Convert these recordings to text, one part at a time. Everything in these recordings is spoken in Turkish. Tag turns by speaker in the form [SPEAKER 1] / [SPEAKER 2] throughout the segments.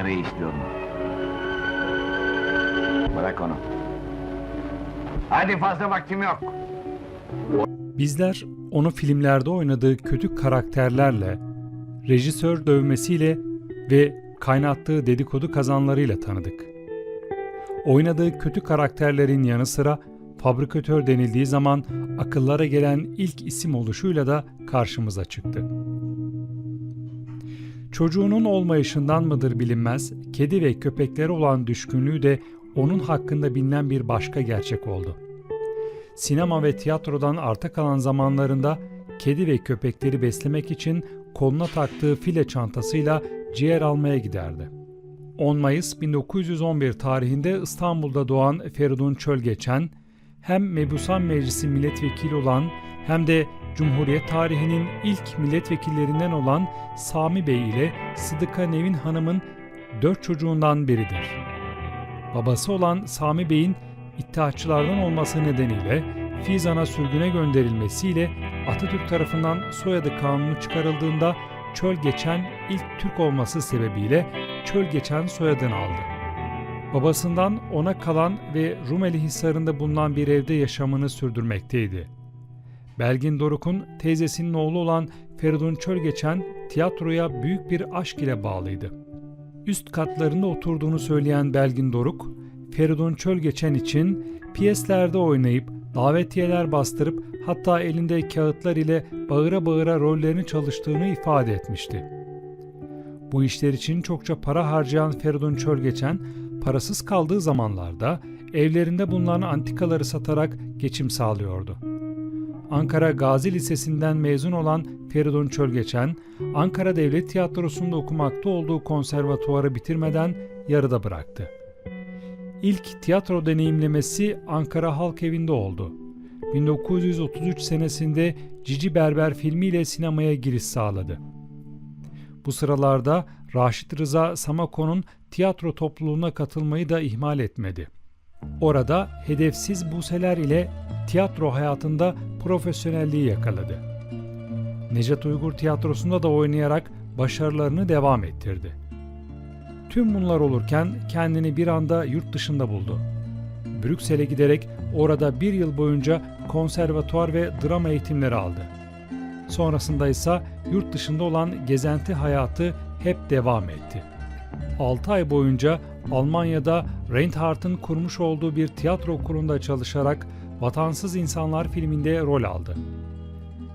[SPEAKER 1] lirayı istiyorum. Bırak onu. Hadi fazla vaktim yok.
[SPEAKER 2] Bizler onu filmlerde oynadığı kötü karakterlerle, rejisör dövmesiyle ve kaynattığı dedikodu kazanlarıyla tanıdık. Oynadığı kötü karakterlerin yanı sıra fabrikatör denildiği zaman akıllara gelen ilk isim oluşuyla da karşımıza çıktı. Çocuğunun olmayışından mıdır bilinmez, kedi ve köpeklere olan düşkünlüğü de onun hakkında bilinen bir başka gerçek oldu sinema ve tiyatrodan arta kalan zamanlarında kedi ve köpekleri beslemek için koluna taktığı file çantasıyla ciğer almaya giderdi. 10 Mayıs 1911 tarihinde İstanbul'da doğan Feridun Çölgeçen, hem Mebusan Meclisi milletvekili olan hem de Cumhuriyet tarihinin ilk milletvekillerinden olan Sami Bey ile Sıdıka Nevin Hanım'ın dört çocuğundan biridir. Babası olan Sami Bey'in İttihatçılardan olması nedeniyle Fizan'a sürgüne gönderilmesiyle Atatürk tarafından soyadı kanunu çıkarıldığında Çöl Geçen ilk Türk olması sebebiyle Çöl Geçen soyadını aldı. Babasından ona kalan ve Rumeli Hisarı'nda bulunan bir evde yaşamını sürdürmekteydi. Belgin Doruk'un teyzesinin oğlu olan Feridun Çölgeçen tiyatroya büyük bir aşk ile bağlıydı. Üst katlarında oturduğunu söyleyen Belgin Doruk, Feridun Çölgeçen için piyeslerde oynayıp davetiyeler bastırıp hatta elinde kağıtlar ile bağıra bağıra rollerini çalıştığını ifade etmişti. Bu işler için çokça para harcayan Feridun Çölgeçen, parasız kaldığı zamanlarda evlerinde bulunan antikaları satarak geçim sağlıyordu. Ankara Gazi Lisesi'nden mezun olan Feridun Çölgeçen, Ankara Devlet Tiyatrosu'nda okumakta olduğu konservatuvarı bitirmeden yarıda bıraktı. İlk tiyatro deneyimlemesi Ankara Halk Evi'nde oldu. 1933 senesinde Cici Berber filmiyle sinemaya giriş sağladı. Bu sıralarda Raşit Rıza Samako'nun tiyatro topluluğuna katılmayı da ihmal etmedi. Orada hedefsiz buseler ile tiyatro hayatında profesyonelliği yakaladı. Necat Uygur Tiyatrosu'nda da oynayarak başarılarını devam ettirdi. Tüm bunlar olurken kendini bir anda yurt dışında buldu. Brüksel'e giderek orada bir yıl boyunca konservatuar ve drama eğitimleri aldı. Sonrasında ise yurt dışında olan gezenti hayatı hep devam etti. 6 ay boyunca Almanya'da Reinhardt'ın kurmuş olduğu bir tiyatro okulunda çalışarak Vatansız İnsanlar filminde rol aldı.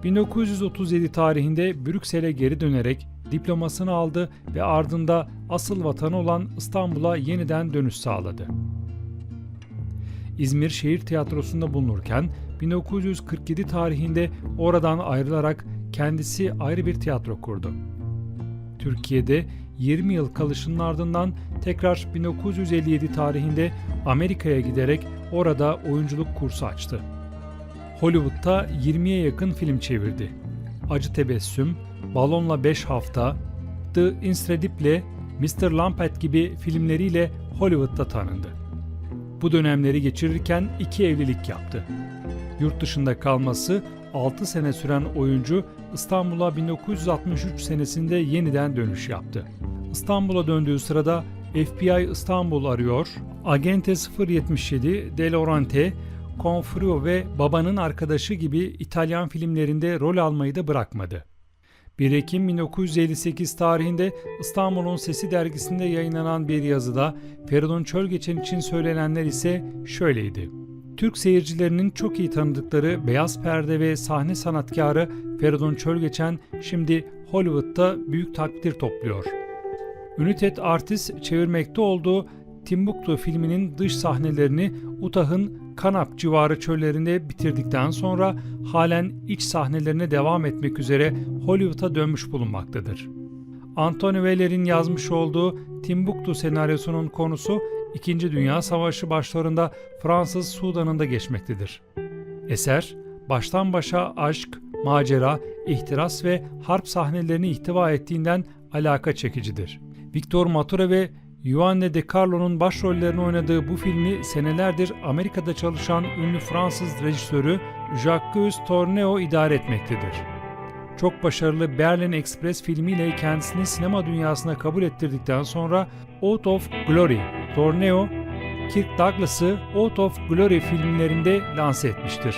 [SPEAKER 2] 1937 tarihinde Brüksel'e geri dönerek diplomasını aldı ve ardında asıl vatanı olan İstanbul'a yeniden dönüş sağladı. İzmir Şehir Tiyatrosu'nda bulunurken 1947 tarihinde oradan ayrılarak kendisi ayrı bir tiyatro kurdu. Türkiye'de 20 yıl kalışının ardından tekrar 1957 tarihinde Amerika'ya giderek orada oyunculuk kursu açtı. Hollywood'da 20'ye yakın film çevirdi. Acı Tebessüm, Balonla 5 Hafta, The Incredible, Mr. Lampet gibi filmleriyle Hollywood'da tanındı. Bu dönemleri geçirirken iki evlilik yaptı. Yurt dışında kalması 6 sene süren oyuncu İstanbul'a 1963 senesinde yeniden dönüş yaptı. İstanbul'a döndüğü sırada FBI İstanbul arıyor, Agente 077, De Laurenti, Confrio ve Babanın Arkadaşı gibi İtalyan filmlerinde rol almayı da bırakmadı. 1 Ekim 1958 tarihinde İstanbul'un Sesi dergisinde yayınlanan bir yazıda Feridun Çölgeçen için söylenenler ise şöyleydi. Türk seyircilerinin çok iyi tanıdıkları beyaz perde ve sahne sanatkarı Feridun Çölgeçen şimdi Hollywood'da büyük takdir topluyor. United Artist çevirmekte olduğu Timbuktu filminin dış sahnelerini Utah'ın Kanap civarı çöllerinde bitirdikten sonra halen iç sahnelerine devam etmek üzere Hollywood'a dönmüş bulunmaktadır. Anthony Weller'in yazmış olduğu Timbuktu senaryosunun konusu İkinci Dünya Savaşı başlarında Fransız Sudan'ında geçmektedir. Eser, baştan başa aşk, macera, ihtiras ve harp sahnelerini ihtiva ettiğinden alaka çekicidir. Victor Mature ve Juanne de Carlo'nun başrollerini oynadığı bu filmi senelerdir Amerika'da çalışan ünlü Fransız rejisörü Jacques Tourneur idare etmektedir. çok başarılı Berlin Express filmiyle kendisini sinema dünyasına kabul ettirdikten sonra Out of Glory, Torneo, Kirk Douglas'ı Out of Glory filmlerinde lanse etmiştir.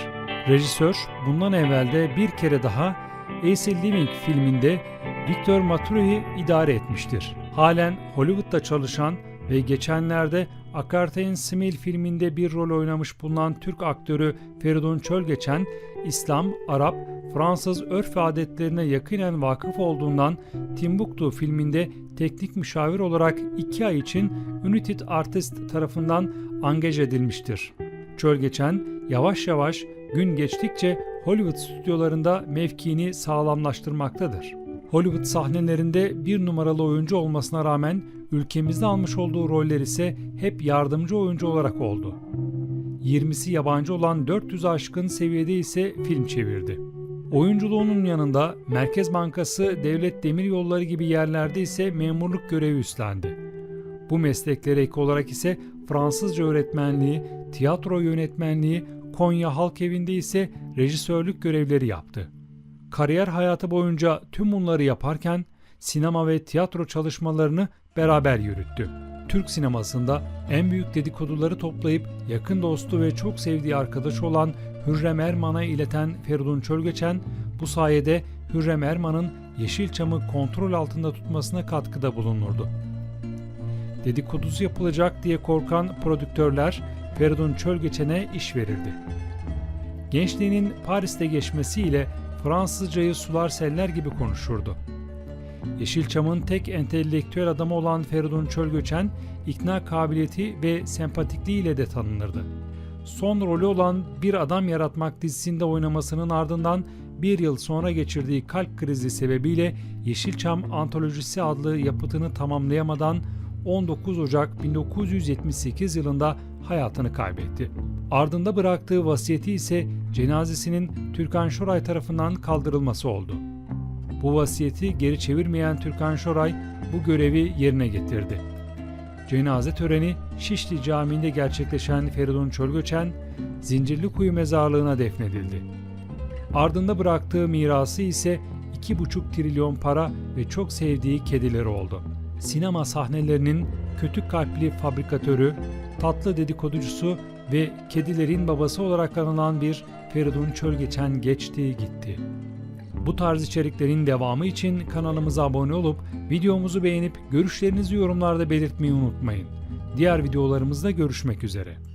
[SPEAKER 2] Rejisör bundan evvel de bir kere daha Ace Living filminde Victor Maturo'yu idare etmiştir. Halen Hollywood'da çalışan ve geçenlerde Akartay'ın Smil filminde bir rol oynamış bulunan Türk aktörü Feridun Çölgeçen, İslam, Arap, Fransız örf ve adetlerine yakinen vakıf olduğundan Timbuktu filminde teknik müşavir olarak iki ay için United Artist tarafından angaj edilmiştir. Çölgeçen yavaş yavaş gün geçtikçe Hollywood stüdyolarında mevkiini sağlamlaştırmaktadır. Hollywood sahnelerinde bir numaralı oyuncu olmasına rağmen ülkemizde almış olduğu roller ise hep yardımcı oyuncu olarak oldu. 20'si yabancı olan 400 aşkın seviyede ise film çevirdi. Oyunculuğunun yanında Merkez Bankası, Devlet Demiryolları gibi yerlerde ise memurluk görevi üstlendi. Bu mesleklere ek olarak ise Fransızca öğretmenliği, tiyatro yönetmenliği, Konya Halk Evi'nde ise rejisörlük görevleri yaptı. Kariyer hayatı boyunca tüm bunları yaparken sinema ve tiyatro çalışmalarını beraber yürüttü. Türk sinemasında en büyük dedikoduları toplayıp yakın dostu ve çok sevdiği arkadaşı olan Hürrem Erman'a ileten Feridun Çölgeçen bu sayede Hürrem Erman'ın Yeşilçam'ı kontrol altında tutmasına katkıda bulunurdu. Dedikodusu yapılacak diye korkan prodüktörler Feridun Çölgeçen'e iş verirdi. Gençliğinin Paris'te geçmesiyle Fransızcayı sular seller gibi konuşurdu. Yeşilçam'ın tek entelektüel adamı olan Feridun Çölgöçen, ikna kabiliyeti ve sempatikliğiyle de tanınırdı. Son rolü olan Bir Adam Yaratmak dizisinde oynamasının ardından bir yıl sonra geçirdiği kalp krizi sebebiyle Yeşilçam Antolojisi adlı yapıtını tamamlayamadan 19 Ocak 1978 yılında hayatını kaybetti. Ardında bıraktığı vasiyeti ise cenazesinin Türkan Şoray tarafından kaldırılması oldu. Bu vasiyeti geri çevirmeyen Türkan Şoray bu görevi yerine getirdi. Cenaze töreni Şişli Camii'nde gerçekleşen Feridun Çölgöçen, Zincirlikuyu mezarlığına defnedildi. Ardında bıraktığı mirası ise 2,5 trilyon para ve çok sevdiği kedileri oldu. Sinema sahnelerinin kötü kalpli fabrikatörü, tatlı dedikoducusu ve kedilerin babası olarak anılan bir Feridun Çölgeçen geçti gitti. Bu tarz içeriklerin devamı için kanalımıza abone olup videomuzu beğenip görüşlerinizi yorumlarda belirtmeyi unutmayın. Diğer videolarımızda görüşmek üzere.